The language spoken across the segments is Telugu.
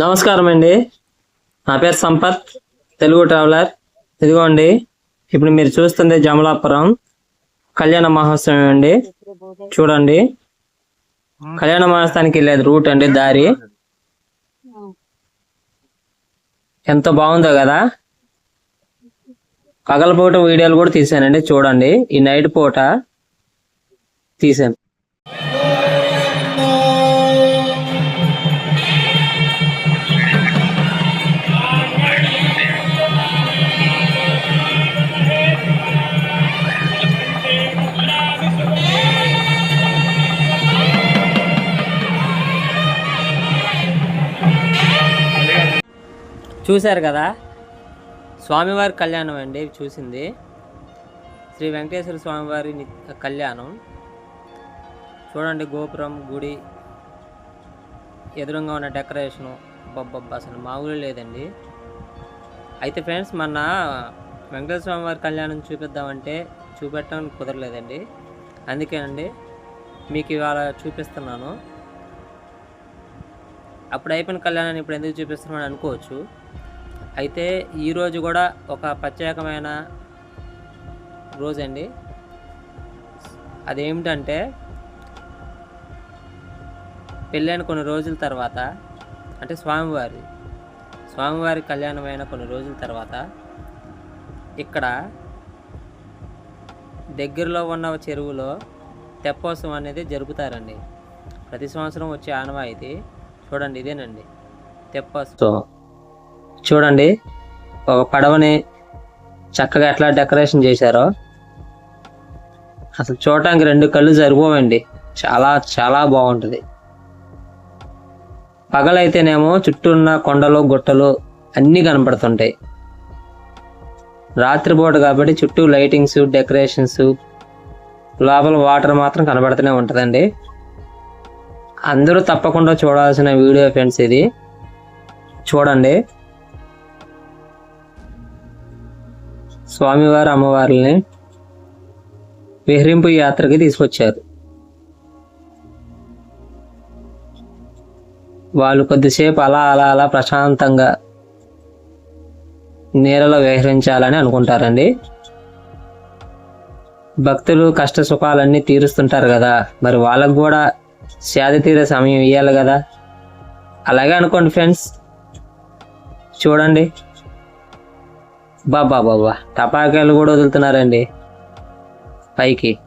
నమస్కారం అండి నా పేరు సంపత్ తెలుగు ట్రావెలర్. ఇదిగోండి ఇప్పుడు మీరు చూస్తుంది జమలాపురం కళ్యాణ మహోత్సవం అండి. చూడండి. కళ్యాణ మహోత్సవానికి వెళ్ళేది రూట్ అండి దారి. ఎంత బాగుందో కదా. పగలపూట వీడియోలు కూడా తీసానండి చూడండి. ఈ నైట్ పూట తీసాను చూశారు కదా? స్వామివారి కళ్యాణం అండి చూసింది. శ్రీ వెంకటేశ్వర స్వామివారి కళ్యాణం. చూడండి గోపురం గుడి ఎదురుగా ఉన్న డెకరేషను. బొబ్బబ్బా అసలు మామూలు లేదండి. అయితే ఫ్రెండ్స్ మొన్న వెంకటేశ్వర స్వామివారి కళ్యాణం చూపిద్దామంటే చూపెట్టడం కుదరలేదండి. అందుకేనండి మీకు ఇవాళ చూపిస్తున్నాను. అప్పుడు అయిపోయిన కళ్యాణాన్ని ఇప్పుడు ఎందుకు చూపిస్తున్నాను అనుకోవచ్చు. అయితే ఈరోజు కూడా ఒక ప్రత్యేకమైన రోజండి అదేమిటంటే పెళ్ళైన కొన్ని రోజుల తర్వాత అంటే స్వామివారి స్వామివారి కళ్యాణమైన కొన్ని రోజుల తర్వాత ఇక్కడ దగ్గరలో ఉన్న చెరువులో తెప్పోత్సవం అనేది జరుపుతారండి. ప్రతి సంవత్సరం వచ్చే ఆనవాయితీ. చూడండి ఇదేనండి. తెప్పోత్సవం చూడండి ఒక పడవని చక్కగా ఎట్లా డెకరేషన్ చేశారో. అసలు చూడటానికి రెండు కళ్ళు సరిపోవండి చాలా చాలా బాగుంటుంది. పగలైతేనేమో చుట్టూ ఉన్న కొండలు గుట్టలు అన్నీ కనపడుతుంటాయి. రాత్రిపూట కాబట్టి చుట్టూ లైటింగ్స్ డెకరేషన్స్ లోపల వాటర్ మాత్రం కనబడుతూనే ఉంటుందండి. అందరూ తప్పకుండా చూడాల్సిన వీడియో ఫ్రెండ్స్ ఇది. చూడండి. స్వామివారి అమ్మవారిని విహరింపు యాత్రకి తీసుకొచ్చారు. వాళ్ళు కొద్దిసేపు అలా అలా అలా ప్రశాంతంగా నీళ్ళలో విహరించాలని అనుకుంటారండి. భక్తులు కష్ట సుఖాలన్నీ తీరుస్తుంటారు కదా. మరి వాళ్ళకు కూడా సేద తీరే సమయం ఇవ్వాలి కదా. అలాగే అనుకోండి ఫ్రెండ్స్. చూడండి. బాబా బాబా టపాకాయలు కూడా వదులుతున్నారండి. పైకి.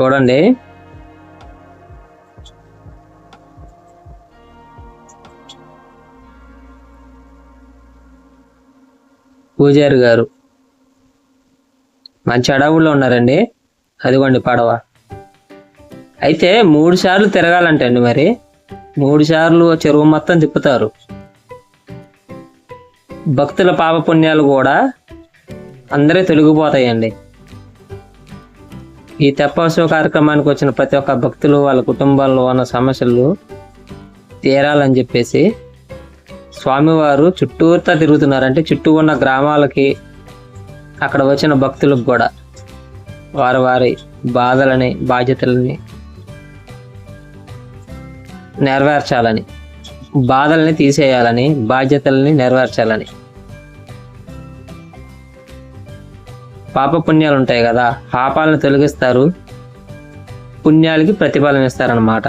చూడండి. పూజారి గారు. మంచి అడవుల్లో ఉన్నారండి. అదిగోండి పడవ. అయితే మూడు సార్లు తిరగాలంటండి మరి. మూడు సార్లు చెరువు మొత్తం తిప్పుతారు. భక్తుల పాపపుణ్యాలు కూడా అందరే తొలగిపోతాయండి. ఈ తెప్పోత్సవ కార్యక్రమానికి వచ్చిన ప్రతి ఒక్క భక్తులు వాళ్ళ కుటుంబాల్లో ఉన్న సమస్యలు తీరాలని చెప్పేసి స్వామివారు చుట్టూతా తిరుగుతున్నారంటే చుట్టూ ఉన్న గ్రామాలకి అక్కడ వచ్చిన భక్తులకు కూడా వారి వారి బాధలని బాధ్యతలని నెరవేర్చాలని బాధల్ని తీసేయాలని బాధ్యతల్ని నెరవేర్చాలని. పాప పుణ్యాలు ఉంటాయి కదా పాపాలను తొలగిస్తారు పుణ్యాలకి ప్రతిఫలం ఇస్తారనమాట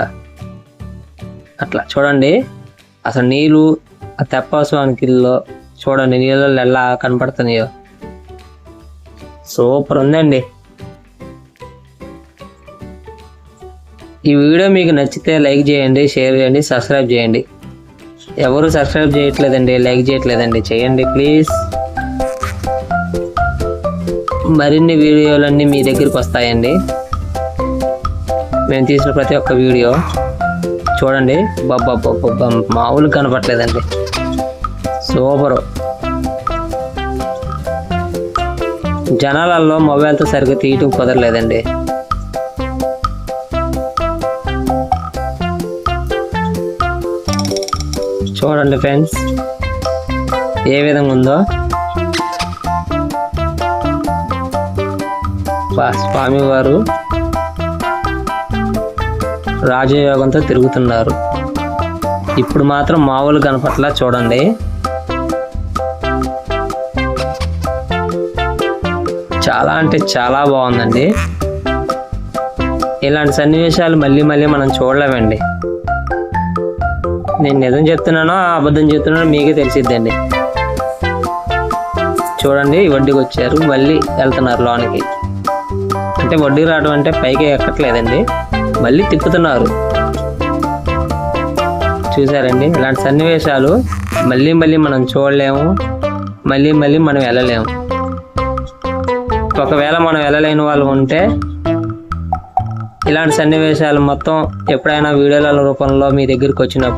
అట్లా చూడండి అసలు నీళ్ళు ఆ స్వామికిల్లో చూడండి నీళ్ళలో ఎలా కనపడుతున్నాయో. సూపర్ ఉందండి. ఈ వీడియో మీకు నచ్చితే లైక్ చేయండి షేర్ చేయండి సబ్స్క్రైబ్ చేయండి. ఎవరు సబ్స్క్రైబ్ చేయట్లేదండి లైక్ చేయట్లేదండి చేయండి ప్లీజ్. మరిన్ని వీడియోలన్నీ మీ దగ్గరికి వస్తాయండి. మేము తీసిన ప్రతి ఒక్క వీడియో చూడండి. బాబా బాబా మామూలు కనపట్లేదండి సూపరు. జనాలలో మొబైల్తో సరిగ్గా తీయటం కుదరలేదండి. చూడండి ఫ్రెండ్స్ ఏ విధంగా ఉందో. స్వామివారు రాజయోగంతో తిరుగుతున్నారు. ఇప్పుడు మాత్రం మామూలు కనపట్ల చూడండి. చాలా అంటే చాలా బాగుందండి. ఇలాంటి సన్నివేశాలు మళ్ళీ మళ్ళీ మనం చూడలేమండి. నేను నిజం చెప్తున్నానో అబద్ధం చెప్తున్నానో మీకే తెలిసిద్దండి. చూడండి వడ్డీకి వచ్చారు మళ్ళీ వెళ్తున్నారు లోనికి. అంటే వడ్డీ రావడం అంటే పైకి ఎక్కట్లేదండి. మళ్ళీ తిప్పుతున్నారు. చూసారండి ఇలాంటి సన్నివేశాలు మళ్ళీ మళ్ళీ మనం చూడలేము. మళ్ళీ మళ్ళీ మనం వెళ్ళలేము. ఒకవేళ మనం వెళ్ళలేని వాళ్ళు ఉంటే ఇలాంటి సన్నివేశాలు మొత్తం ఎప్పుడైనా వీడియోల రూపంలో మీ దగ్గరికి వచ్చినప్పుడు